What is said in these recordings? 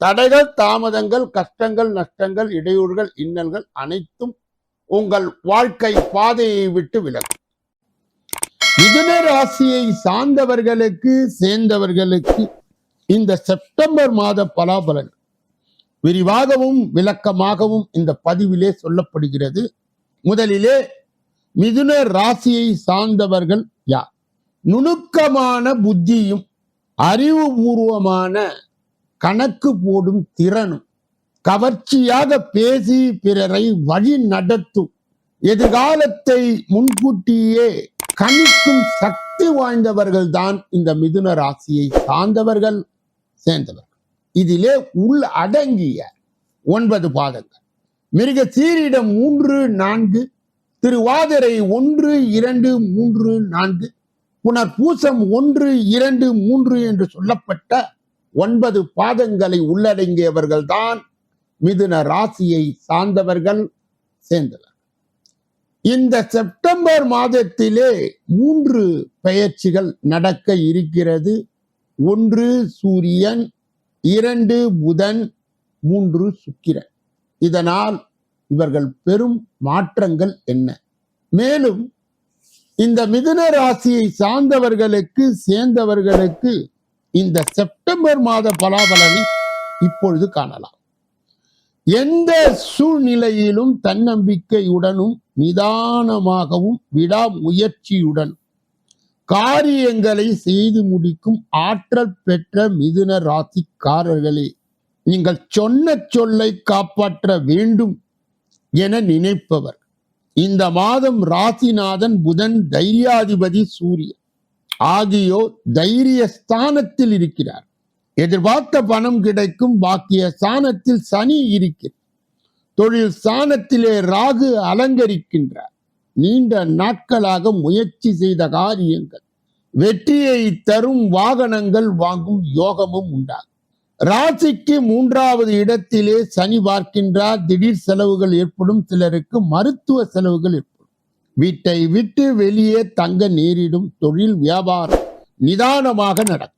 தடைகள் தாமதங்கள் கஷ்டங்கள் நஷ்டங்கள் இடையூறுகள் இன்னல்கள் அனைத்தும் உங்கள் வாழ்க்கை பாதையை விட்டு விலகும். மிதுன ராசியை சார்ந்தவர்களுக்கு சேர்ந்தவர்களுக்கு இந்த செப்டம்பர் மாத பலாபலன் விரிவாகவும் விளக்கமாகவும் இந்த பதிவிலே சொல்லப்படுகிறது. முதலிலே மிதுன ராசியை சார்ந்தவர்கள் யார்? நுணுக்கமான புத்தியும் அறிவுபூர்வமான கணக்கு போடும் திறனும் கவர்ச்சியாக பேசி பிறரை வழி நடத்தும் எதிர்காலத்தை முன்கூட்டியே கணிக்கும் சக்தி வாய்ந்தவர்கள் தான் இந்த மிதுன ராசியை சார்ந்தவர்கள் சேர்ந்தவர்கள். இதிலே உள் அடங்கிய ஒன்பது பாதங்கள். மிருக சீரிடம் மூன்று நான்கு திருவாதிரை ஒன்று இரண்டு மூன்று நான்கு புனர்பூசம் ஒன்று இரண்டு மூன்று என்று சொல்லப்பட்ட ஒன்பது பாதங்களை உள்ளடங்கியவர்கள் தான் மிதுன ராசியை சார்ந்தவர்கள் சேர்ந்தனர் இந்த செப்டம்பர் மாதத்திலே மூன்று பெயர்ச்சிகள் நடக்க இருக்கிறது. ஒன்று சூரியன் இரண்டு புதன் மூன்று சுக்கிரன். இதனால் இவர்கள் பெரும் மாற்றங்கள் என்ன? மேலும் இந்த மிதுன ராசியை சார்ந்தவர்களுக்கு சேர்ந்தவர்களுக்கு இந்த செப்டம்பர் மாத பலாபலனை இப்பொழுது காணலாம். எந்த சூழ்நிலையிலும் தன்னம்பிக்கையுடனும் நிதானமாகவும் விடாமுயற்சியுடன் காரியங்களை செய்து முடிக்கும் ஆற்றல் பெற்ற மிதுன ராசிக்காரர்களே நீங்கள் சொன்ன சொல்லை காப்பாற்ற வேண்டும் என நினைப்பவர். இந்த மாதம் ராசிநாதன் புதன் தைரியாதிபதி சூரியன். ஆகியோர் தைரிய ஸ்தானத்தில் இருக்கிறார். எதிர்பார்த்த பணம் கிடைக்கும் பாக்கிய ஸ்தானத்தில் சனி இருக்கிறார். தொழில் ஸ்தானத்திலே ராகு அலங்கரிக்கின்றார். நீண்ட நாட்களாக முயற்சி செய்த காரியங்கள். வெற்றியை தரும் வாகனங்கள் வாங்கும் யோகமும் உண்டாகும். ராசிக்கு மூன்றாவது இடத்திலே சனி பார்க்கின்றார். திடீர் செலவுகள் ஏற்படும். சிலருக்கு மருத்துவ செலவுகள் ஏற்படும். வீட்டை விட்டு வெளியே தங்க நேரிடும் தொழில் வியாபாரம் நிதானமாக நடக்கும்.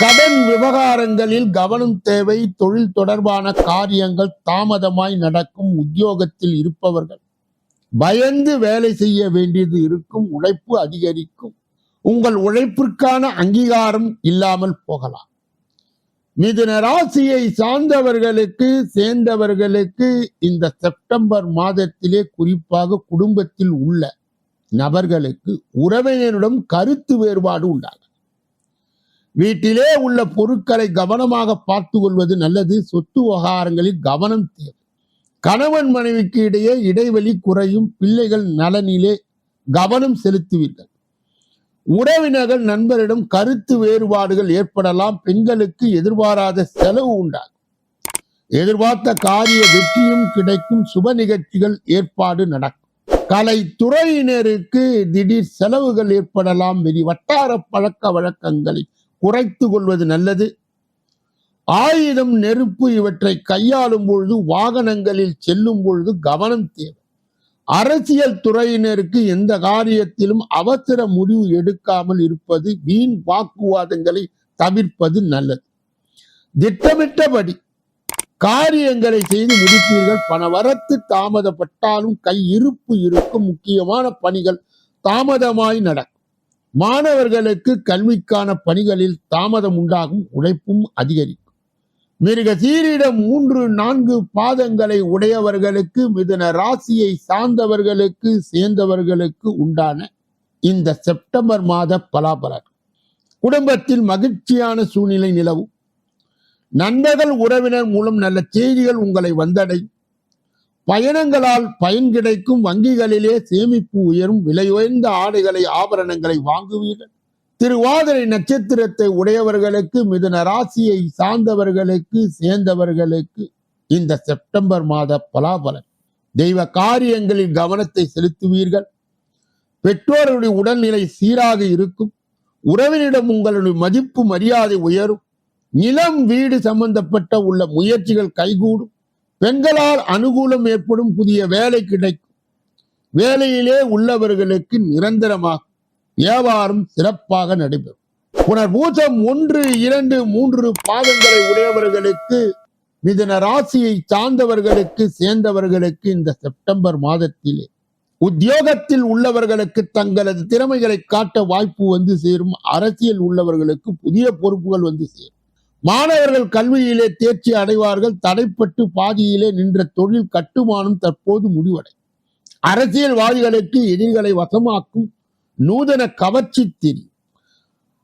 கடன் விவகாரங்களில் கவனம் தேவை தொழில் தொடர்பான காரியங்கள் தாமதமாய் நடக்கும் உத்தியோகத்தில் இருப்பவர்கள். பயந்து வேலை செய்ய வேண்டியது இருக்கும் உழைப்பு அதிகரிக்கும். உங்கள் உழைப்பிற்கான அங்கீகாரம் இல்லாமல் போகலாம். மிதுன ராசியை சார்ந்தவர்களுக்கு சேர்ந்தவர்களுக்கு இந்த செப்டம்பர் மாதத்திலே குறிப்பாக குடும்பத்தில் உள்ள நபர்களுக்கு உறவினரிடம் கருத்து வேறுபாடு உண்டாகும். வீட்டிலே உள்ள பொருட்களை கவனமாக பார்த்து கொள்வது நல்லது. சொத்து விவகாரங்களில் கவனம் தேவை. கணவன் மனைவிக்கு இடையே இடைவெளி குறையும். பிள்ளைகள் நலனிலே கவனம் செலுத்துவீர்கள். உறவினர்கள் நண்பரிடம் கருத்து வேறுபாடுகள் ஏற்படலாம். பெண்களுக்கு எதிர்பாராத செலவு உண்டாகும். எதிர்பார்த்த காரிய வெற்றியும் கிடைக்கும். சுப நிகழ்ச்சிகள் ஏற்பாடு நடக்கும். கலைத்துறையினருக்கு திடீர் செலவுகள் ஏற்படலாம். வெளி வட்டார பழக்க வழக்கங்களை குறைத்து கொள்வது நல்லது. ஆயுதம் நெருப்பு இவற்றை கையாளும் பொழுது வாகனங்களில் செல்லும் பொழுது கவனம் தேவை. அரசியல் துறையினருக்கு எந்த காரியத்திலும் அவசர முடிவு எடுக்காமல் இருப்பது வீண் வாக்குவாதங்களை தவிர்ப்பது நல்லது. திட்டமிட்டபடி காரியங்களை செய்து முடிப்பீர்கள். பணவரத்து தாமதப்பட்டாலும் கையிருப்பு இருக்கும். முக்கியமான பணிகள் தாமதமாய் நடக்கும். மாணவர்களுக்கு கல்விக்கான பணிகளில் தாமதம் உண்டாகும். உழைப்பும் அதிகரிக்கும். மிருக சீரிடம் மூன்று நான்கு பாதங்களை உடையவர்களுக்கு மிதுன ராசியை சார்ந்தவர்களுக்கு சேர்ந்தவர்களுக்கு உண்டான இந்த செப்டம்பர் மாத பலாபலன். குடும்பத்தில் மகிழ்ச்சியான சூழ்நிலை நிலவும். நண்பர்கள் உறவினர் மூலம் நல்ல செய்திகள் உங்களை வந்தடையும். பயணங்களால் பயன் கிடைக்கும் வங்கிகளிலே சேமிப்பு உயரும் விலை உயர்ந்த ஆடைகளை ஆபரணங்களை வாங்குவீர்கள். திருவாதிரை நட்சத்திரத்தை உடையவர்களுக்கு மிதுன ராசியை சார்ந்தவர்களுக்கு சேர்ந்தவர்களுக்கு இந்த செப்டம்பர் மாத பலாபலன். தெய்வ காரியங்களில் கவனத்தை செலுத்துவீர்கள். பெற்றோருடைய உடல்நிலை சீராக இருக்கும். உறவினிடம் உங்களுடைய மதிப்பு மரியாதை உயரும். நிலம் வீடு சம்பந்தப்பட்ட உள்ள முயற்சிகள் கைகூடும். பெண்களால் அனுகூலம் ஏற்படும் புதிய வேலை கிடைக்கும். வேலையிலே உள்ளவர்களுக்கு நிரந்தரமாகும். வியாபாரம் சிறப்பாக நடைபெறும். புனர்பூசம் ஒன்று இரண்டு மூன்று பாதங்களை உடையவர்களுக்கு மிதன ராசியை சார்ந்தவர்களுக்கு சேர்ந்தவர்களுக்கு இந்த செப்டம்பர் மாதத்திலே உத்தியோகத்தில் உள்ளவர்களுக்கு தங்களது திறமைகளை காட்ட வாய்ப்பு வந்து சேரும். அரசியல் உள்ளவர்களுக்கு புதிய பொறுப்புகள் வந்து சேரும். மாணவர்கள் கல்வியிலே தேர்ச்சி அடைவார்கள். தடைப்பட்டு பாதியிலே நின்ற தொழில் கட்டுமானம் தற்போது முடிவடை அரசியல்வாதிகளுக்கு எதிரிகளை வசமாக்கும் நூதன கவர்ச்சி திரி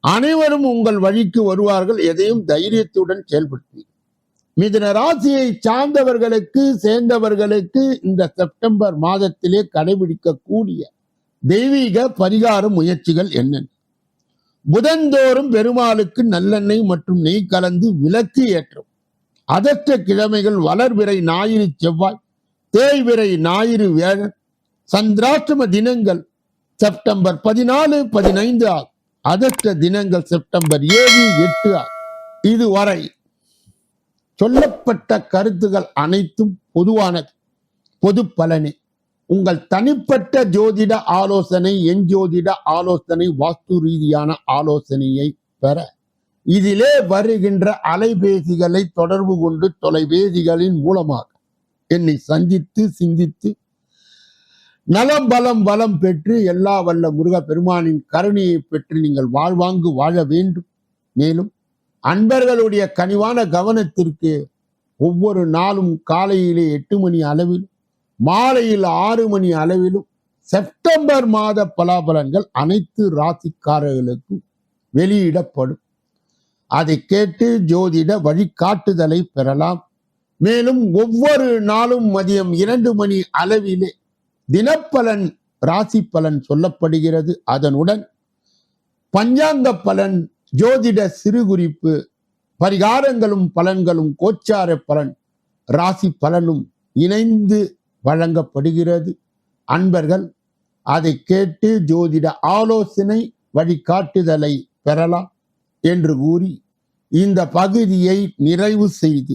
அனைவரும் உங்கள் வழிக்கு வருவார்கள் எதையும் தைரியத்துடன் செயல்படுத்துவீர்கள் மிதுன ராசியை சார்ந்தவர்களுக்கு சேர்ந்தவர்களுக்கு இந்த செப்டம்பர் மாதத்திலே கடைபிடிக்கக்கூடிய தெய்வீக பரிகார முயற்சிகள் என்னென்ன? புதன்தோறும் பெருமாளுக்கு நல்லெண்ணெய் மற்றும் நெய் கலந்து விளக்கு ஏற்றும். அதற்ற கிழமைகள் வளர்விரை ஞாயிறு செவ்வாய் தேய்விரை ஞாயிறு வேழன் சந்திராஷ்டம தினங்கள் செப்டம்பர் பதினாலு பதினைந்து ஆகும். அதற்ற தினங்கள் செப்டம்பர் ஏழு எட்டு ஆகும். இதுவரை சொல்லப்பட்ட கருத்துகள் அனைத்தும் பொதுவானது பொது பலனே. உங்கள் தனிப்பட்ட ஜோதிட ஆலோசனை என் ஜோதிட ஆலோசனை வாஸ்து ரீதியான ஆலோசனையை பெற. இதிலே வருகின்ற அலைபேசிகளை தொடர்பு கொண்டு தொலைபேசிகளின் மூலமாக என்னை சந்தித்து சிந்தித்து நலம் பலம் வளம் பெற்று எல்லா வல்ல முருக பெருமானின் கருணையை பெற்று நீங்கள் வாழ்வாங்கு வாழ வேண்டும். மேலும் அன்பர்களுடைய கனிவான கவனத்திற்கு ஒவ்வொரு நாளும் காலையிலே எட்டு மணி அளவிலும் மாலையில் ஆறு மணி அளவிலும் செப்டம்பர் மாத பலாபலன்கள் அனைத்து ராசிக்காரர்களுக்கும் வெளியிடப்படும். அதை கேட்டு ஜோதிட வழிகாட்டுதலை பெறலாம். மேலும் ஒவ்வொரு நாளும் மதியம் இரண்டு மணி அளவிலே தினப்பலன் ராசி பலன் சொல்லப்படுகிறது. அதனுடன் பஞ்சாங்க பலன் ஜோதிட சிறுகுறிப்பு பரிகாரங்களும் பலன்களும் கோச்சார பலன் ராசி பலனும் இணைந்து வழங்கப்படுகிறது. அன்பர்கள் அதை கேட்டு ஜோதிட ஆலோசனை வழிகாட்டுதலை பெறலாம் என்று கூறி இந்த பகுதியை நிறைவு செய்து